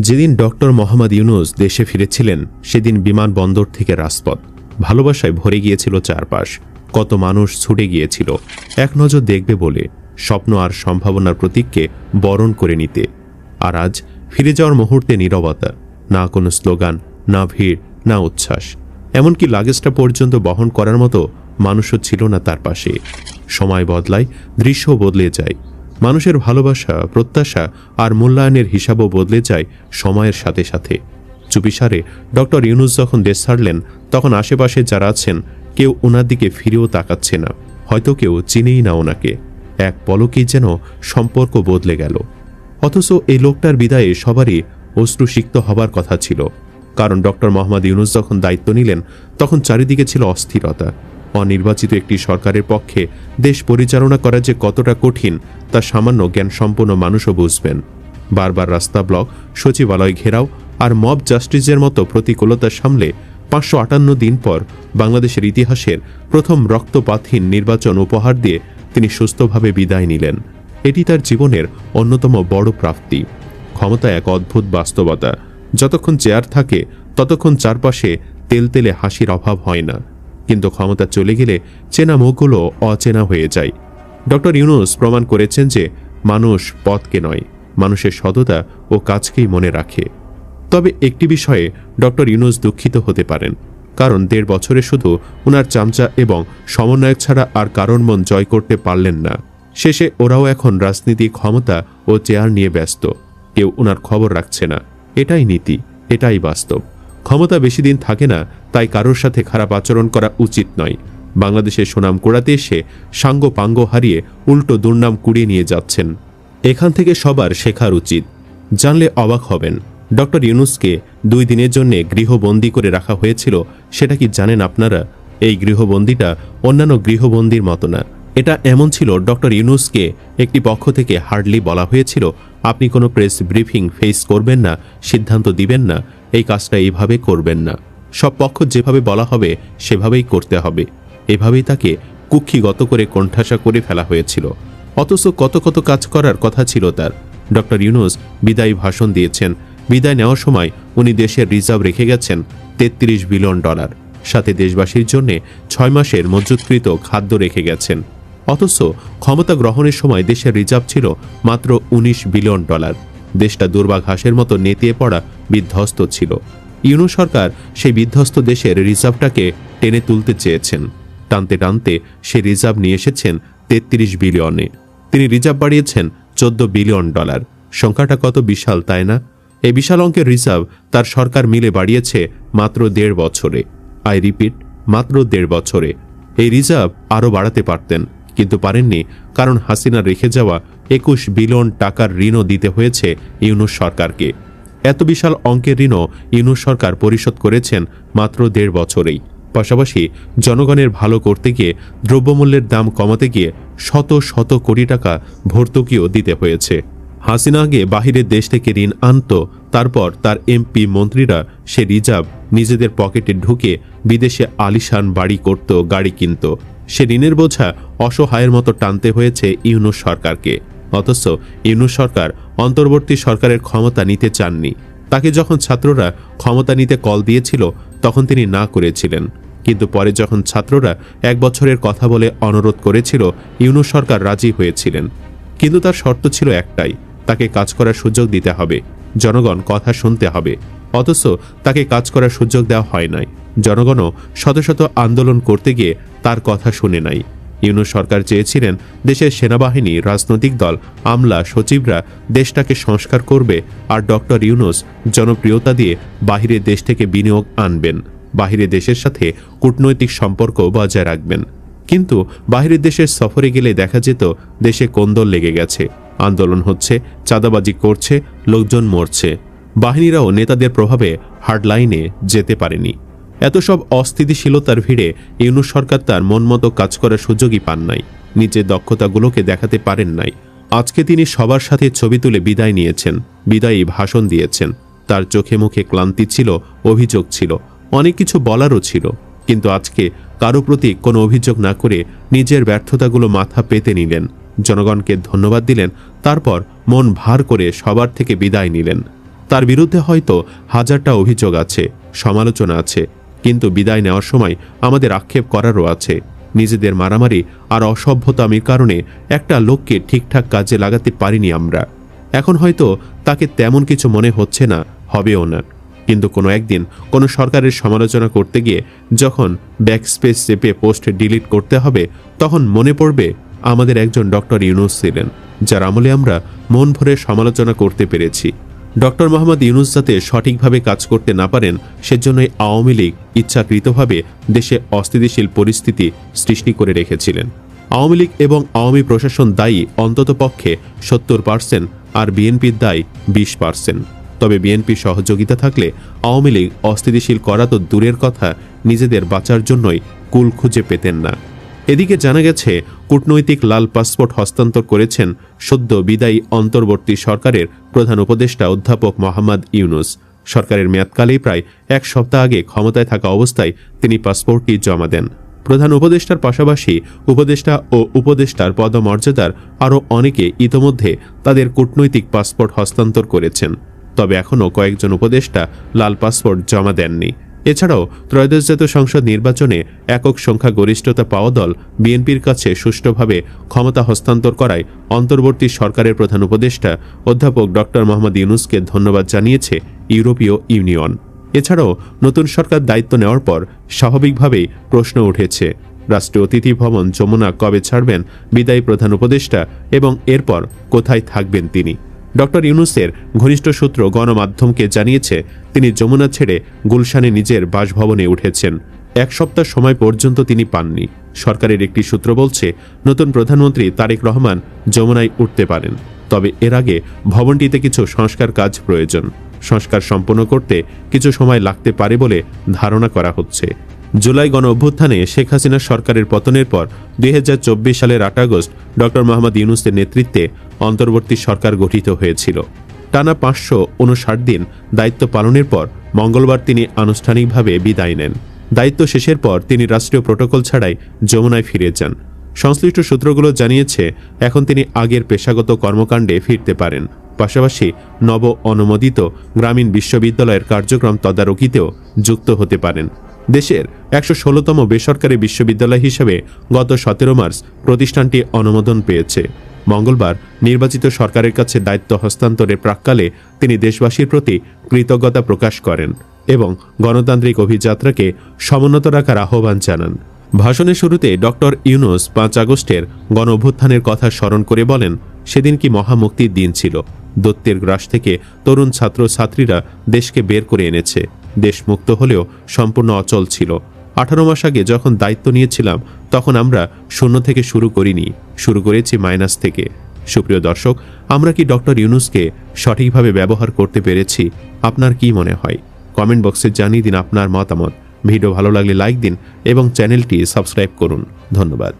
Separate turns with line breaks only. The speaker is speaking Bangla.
যেদিন ডক্টর মোহাম্মদ ইউনুস দেশে ফিরেছিলেন, সেদিন বিমানবন্দর থেকে রাজপথ। ভালোবাসায় ভরে গিয়েছিল চারপাশ। কত মানুষ ছুটে গিয়েছিল। এক নজর দেখবে বলে স্বপ্ন আর সম্ভাবনার প্রতীককে বরণ করে নিতে। আর আজ ফিরে যাওয়ার মুহূর্তে নীরবতা। না কোনো স্লোগান, না ভিড়, না উচ্ছ্বাস। এমনকি লাগেজটা পর্যন্ত বহন করার মতো মানুষও ছিল না তার পাশে। সময় বদলায় দৃশ্য বদলে যায়। মানুষের ভালোবাসা, প্রত্যাশা আর মূল্যায়নের হিসাবও বদলে যায় সময়ের সাথে সাথে। চুপিসারে ডক্টর ইউনুস যখন দেশ ছাড়লেন, তখন আশেপাশে যারা আছেন, কেউ ওনার দিকে ফিরেও তাকাচ্ছে না। হয়তো কেউ চিনেই না ওনাকে এক পলকেই যেন সম্পর্ক বদলে গেল। অথচ এই লোকটার বিদায়ে সবারই অশ্রুসিক্ত হবার কথা ছিল। কারণ ডক্টর মোহাম্মদ ইউনুস যখন দায়িত্ব নিলেন, তখন চারিদিকে ছিল অস্থিরতা। অনির্বাচিত একটি সরকারের পক্ষে দেশ পরিচালনা করা যে কতটা কঠিন, তা সামান্য জ্ঞান জ্ঞানসম্পন্ন মানুষও বুঝবেন। বারবার রাস্তা ব্লক, সচিবালয় ঘেরাও আর মব জাস্টিসের মতো প্রতিকূলতা সামলে পাঁচশো আটান্ন দিন পর বাংলাদেশের ইতিহাসের প্রথম রক্তপাতহীন নির্বাচন উপহার দিয়ে তিনি সুস্থভাবে বিদায় নিলেন। এটি তার জীবনের অন্যতম বড় প্রাপ্তি। ক্ষমতা এক অদ্ভুত বাস্তবতা। যতক্ষণ চেয়ার থাকে, ততক্ষণ চারপাশে তেলতেলে হাসির অভাব হয় না। কিন্তু ক্ষমতা চলে গেলে চেনা মুখগুলো অচেনা হয়ে যায়। ডক্টর ইউনুস প্রমাণ করেছেন যে মানুষ পথকে নয়, মানুষের সততা ও কাজকেই মনে রাখে। তবে একটি বিষয়ে ডক্টর ইউনুস দুঃখিত হতে পারেন, কারণ দেড় বছরে শুধু ওনার চামচা এবং সমন্বয়ক ছাড়া আর কারণ মন জয় করতে পারলেন না। শেষে ওরাও এখন রাজনীতি, ক্ষমতা ও চেয়ার নিয়ে ব্যস্ত, কেউ ওনার খবর রাখছে না। এটাই নীতি, এটাই বাস্তব। ক্ষমতা বেশি দিন থাকে না, তাই কারোর সাথে খারাপ আচরণ করা উচিত নয়। বাংলাদেশের সুনাম কুড়াতে এসে সাঙ্গ পাঙ্গ হারিয়ে উল্টো দুর্নাম কুড়িয়ে নিয়ে যাচ্ছেন। এখান থেকে সবার শেখার উচিত। জানলে অবাক হবেন। ডক্টর ইউনুসকে দুই দিনের জন্য গৃহবন্দী করে রাখা হয়েছিল, সেটা কি জানেন আপনারা? এই গৃহবন্দীটা অন্যান্য গৃহবন্দির মতো না। এটা এমন ছিল ডক্টর ইউনুসকে একটি পক্ষ থেকে হার্ডলি বলা হয়েছিল, আপনি কোনো প্রেস ব্রিফিং ফেস করবেন না, সিদ্ধান্ত দিবেন না এই কাজটা এইভাবে করবেন না। সব পক্ষ যেভাবে বলা হবে, সেভাবেই করতে হবে। এভাবেই তাকে কুক্ষিগত করে কোণঠাসা করে ফেলা হয়েছিল। অথচ কত কত কাজ করার কথা ছিল তার। ডক্টর ইউনুস বিদায়ী ভাষণ দিয়েছেন। বিদায় নেওয়ার সময় উনি দেশের রিজার্ভ রেখে গেছেন তেত্রিশ বিলিয়ন ডলার। সাথে দেশবাসীর জন্য ছয় মাসের মজুতকৃত খাদ্য রেখে গেছেন। অথচ ক্ষমতা গ্রহণের সময় দেশের রিজার্ভ ছিল মাত্র ১৯ বিলিয়ন ডলার। দেশটা দুর্বাঘাসের মতো নেতিয়ে পড়া বিধ্বস্ত ছিল। ইউনু সরকার সেই বিধ্বস্ত দেশের রিজার্ভটাকে টেনে তুলতে চেয়েছেন। টানতে টানতে সে রিজার্ভ নিয়ে এসেছেন তেত্রিশ বিলিয়নে। তিনি রিজার্ভ বাড়িয়েছেন চোদ্দ বিলিয়ন ডলার। সংখ্যাটা কত বিশাল তাই না? এই বিশাল অঙ্কের রিজার্ভ তার সরকার মিলে বাড়িয়েছে মাত্র দেড় বছরে। আই রিপিট, মাত্র দেড় বছরে। এই রিজার্ভ আরও বাড়াতে পারতেন। কিন্তু পারেননি, কারণ হাসিনা রেখে যাওয়া একুশ বিলিয়ন টাকার ঋণও দিতে হয়েছে ইউনুস সরকারকে। এত বিশাল অঙ্কের ঋণও ইউনুস সরকার পরিশোধ করেছেন মাত্র দেড় বছরেই। পাশাপাশি জনগণের ভালো করতে গিয়ে দ্রব্যমূল্যের দাম কমাতে গিয়ে শত শত কোটি টাকা ভর্তুকিও দিতে হয়েছে। হাসিনা আগে বাহিরের দেশ থেকে ঋণ আনত, তারপর তার এমপি মন্ত্রীরা সে রিজার্ভ নিজেদের পকেটে ঢুকে বিদেশে আলিশান বাড়ি করত, গাড়ি কিনত। সে ঋণের বোঝা অসহায়ের মতো টানতে হয়েছে ইউনুস সরকারকে। অথচ ইউনুস সরকার অন্তর্বর্তী সরকারের ক্ষমতা নিতে চাননি। তাকে যখন ছাত্ররা ক্ষমতা নিতে কল দিয়েছিল, তখন তিনি না করেছিলেন। কিন্তু পরে যখন ছাত্ররা এক বছরের কথা বলে অনুরোধ করেছিল, ইউনুস সরকার রাজি হয়েছিলেন। কিন্তু তার শর্ত ছিল একটাই, তাকে কাজ করার সুযোগ দিতে হবে। জনগণ কথা শুনতে হবে। অথচ তাকে কাজ করার সুযোগ দেওয়া হয় নাই। জনগণও শত শত আন্দোলন করতে গিয়ে তার কথা শুনে নাই। ইউনুস সরকার চেয়েছিলেন দেশের সেনাবাহিনী, রাজনৈতিক দল, আমলা, সচিবরা দেশটাকে সংস্কার করবে আর ডক্টর ইউনুস জনপ্রিয়তা দিয়ে বাহিরের দেশ থেকে বিনিয়োগ আনবেন বাহিরের দেশের সাথে কূটনৈতিক সম্পর্ক বজায় রাখবেন। কিন্তু বাহিরের দেশের সফরে গেলে দেখা যেত দেশে কোন্দল লেগে গেছে, আন্দোলন হচ্ছে, চাঁদাবাজি করছে, লোকজন মরছে। বাহিনীরাও নেতাদের প্রভাবে হার্ডলাইনে যেতে পারেনি। এত সব অস্থিতিশীলতার ভিড়ে ইউনুস সরকার তার মনমতো কাজ করার সুযোগই পান নাই। নিজের দক্ষতাগুলোকে দেখাতে পারেন নাই। আজকে তিনি সবার সাথে ছবি তুলে বিদায় নিয়েছেন, বিদায়ী ভাষণ দিয়েছেন। তার চোখে মুখে ক্লান্তি ছিল, অভিযোগ ছিল, অনেক কিছু বলারও ছিল। কিন্তু আজকে কারও প্রতি কোনো অভিযোগ না করে নিজের ব্যর্থতাগুলো মাথা পেতে নিলেন। জনগণকে ধন্যবাদ দিলেন, তারপর মন ভার করে সবার থেকে বিদায় নিলেন। তার বিরুদ্ধে হয়তো হাজারটা অভিযোগ আছে, সমালোচনা আছে কিন্তু বিদায় নেওয়ার সময় আমাদের আক্ষেপ করারও আছে। নিজেদের মারামারি আর অসভ্যতামির কারণে একটা লোককে ঠিকঠাক কাজে লাগাতে পারিনি আমরা। এখন হয়তো তাকে তেমন কিছু মনে হচ্ছে না, হবেও না। কিন্তু কোনো একদিন কোনো সরকারের সমালোচনা করতে গিয়ে যখন ব্যাকস্পেস চেপে পোস্ট ডিলিট করতে হবে, তখন মনে পড়বে আমাদের একজন ডক্টর ইউনুস ছিলেন, যার আমলে আমরা মন ভরে সমালোচনা করতে পেরেছি। ডক্টর মোহাম্মদ ইউনুস যাতে সঠিকভাবে কাজ করতে না পারেন, সেজন্যই আওয়ামী লীগ ইচ্ছাকৃতভাবে দেশে অস্থিতিশীল পরিস্থিতি সৃষ্টি করে রেখেছিলেন। আওয়ামী লীগ এবং আওয়ামী প্রশাসন দায়ী অন্ততপক্ষে সত্তর পার্সেন্ট আর বিএনপির দায়ী বিশ পার্সেন্ট। তবে বিএনপির সহযোগিতা থাকলে আওয়ামী লীগ অস্থিতিশীল করা তো দূরের কথা, নিজেদের বাঁচার জন্যই কুল খুঁজে পেতেন না। এদিকে জানা গেছে, কূটনৈতিক লাল পাসপোর্ট হস্তান্তর করেছেন সদ্য বিদায়ী অন্তর্বর্তী সরকারের প্রধান উপদেষ্টা অধ্যাপক মোহাম্মদ ইউনুস। সরকারের মেয়াদকালেই প্রায় এক সপ্তাহ আগে ক্ষমতায় থাকা অবস্থায় তিনি পাসপোর্টটি জমা দেন। প্রধান উপদেষ্টার পাশাপাশি উপদেষ্টা ও উপদেষ্টার পদমর্যাদার আরও অনেকে ইতোমধ্যে তাদের কূটনৈতিক পাসপোর্ট হস্তান্তর করেছেন। তবে এখনও কয়েকজন উপদেষ্টা লাল পাসপোর্ট জমা দেননি। এছাড়াও ত্রয়োদশ জাতীয় সংসদ নির্বাচনে একক সংখ্যা গরিষ্ঠতা পাওয়া দল বিএনপির কাছে সুষ্ঠুভাবে ক্ষমতা হস্তান্তর করায় অন্তর্বর্তী সরকারের প্রধান উপদেষ্টা অধ্যাপক ডক্টর মোহাম্মদ ইউনুসকে ধন্যবাদ জানিয়েছে ইউরোপীয় ইউনিয়ন। এছাড়াও নতুন সরকার দায়িত্ব নেওয়ার পর স্বাভাবিকভাবেই প্রশ্ন উঠেছে। রাষ্ট্রীয় অতিথি ভবন যমুনা কবে ছাড়বেন বিদায়ী প্রধান উপদেষ্টা এবং এরপর কোথায় থাকবেন তিনি? ডক্টর ইউনুসের ঘনিষ্ঠ সূত্র গণমাধ্যমকে জানিয়েছে, তিনি যমুনা ছেড়ে গুলশানে নিজের বাসভবনে উঠেছেন। এক সপ্তাহ সময় পর্যন্ত তিনি পাননি। সরকারের একটি সূত্র বলছে, নতুন প্রধানমন্ত্রী তারেক রহমান যমুনায় উঠতে পারেন। তবে এর আগে ভবনটিতে কিছু সংস্কার কাজ প্রয়োজন। সংস্কার সম্পন্ন করতে কিছু সময় লাগতে পারে বলে ধারণা করা হচ্ছে। জুলাই গণ অভ্যুত্থানে শেখ হাসিনা সরকারের পতনের পর দুই হাজার চব্বিশ সালের আট আগস্ট ডক্টর মোহাম্মদ ইউনুসের নেতৃত্বে অন্তর্বর্তী সরকার গঠিত হয়েছিল। টানা পাঁচশো উনষাট দিন দায়িত্ব পালনের পর মঙ্গলবার তিনি আনুষ্ঠানিকভাবে বিদায় নেন। দায়িত্ব শেষের পর তিনি রাষ্ট্রীয় প্রোটোকল ছাড়াই যমুনায় ফিরে যান। সংশ্লিষ্ট সূত্রগুলো জানিয়েছে, এখন তিনি আগের পেশাগত কর্মকাণ্ডে ফিরতে পারেন। পাশাপাশি নব অনুমোদিত গ্রামীণ বিশ্ববিদ্যালয়ের কার্যক্রম তদারকিতেও যুক্ত হতে পারেন। দেশের একশো ষোলোতম বেসরকারি বিশ্ববিদ্যালয় হিসেবে গত সতেরো মার্চ প্রতিষ্ঠানটি অনুমোদন পেয়েছে। মঙ্গলবার নির্বাচিত সরকারের কাছে দায়িত্ব হস্তান্তরের প্রাক্কালে তিনি দেশবাসীর প্রতি কৃতজ্ঞতা প্রকাশ করেন এবং গণতান্ত্রিক অভিযাত্রাকে সমুন্নত রাখার আহ্বান জানান। ভাষণের শুরুতে ডক্টর ইউনুস পাঁচ আগস্টের গণ অভ্যুত্থানের কথা স্মরণ করে বলেন, সেদিন কি মহামুক্তির দিন ছিল? দত্তের গ্রাস থেকে তরুণ ছাত্র ছাত্রীরা দেশকে বের করে এনেছে। দেশ মুক্ত হলেও সম্পূর্ণ অচল ছিল। আঠারো মাস আগে যখন দায়িত্ব নিয়েছিলাম, তখন আমরা শূন্য থেকে শুরু করিনি। শুরু করেছি মাইনাস থেকে। সুপ্রিয় দর্শক, আমরা কি ডক্টর ইউনুসকে সঠিকভাবে ব্যবহার করতে পেরেছি? আপনার কি মনে হয়? কমেন্ট বক্সে জানিয়ে দিন আপনার মতামত। ভিডিও ভালো লাগলে লাইক দিন এবং চ্যানেলটি সাবস্ক্রাইব করুন। ধন্যবাদ।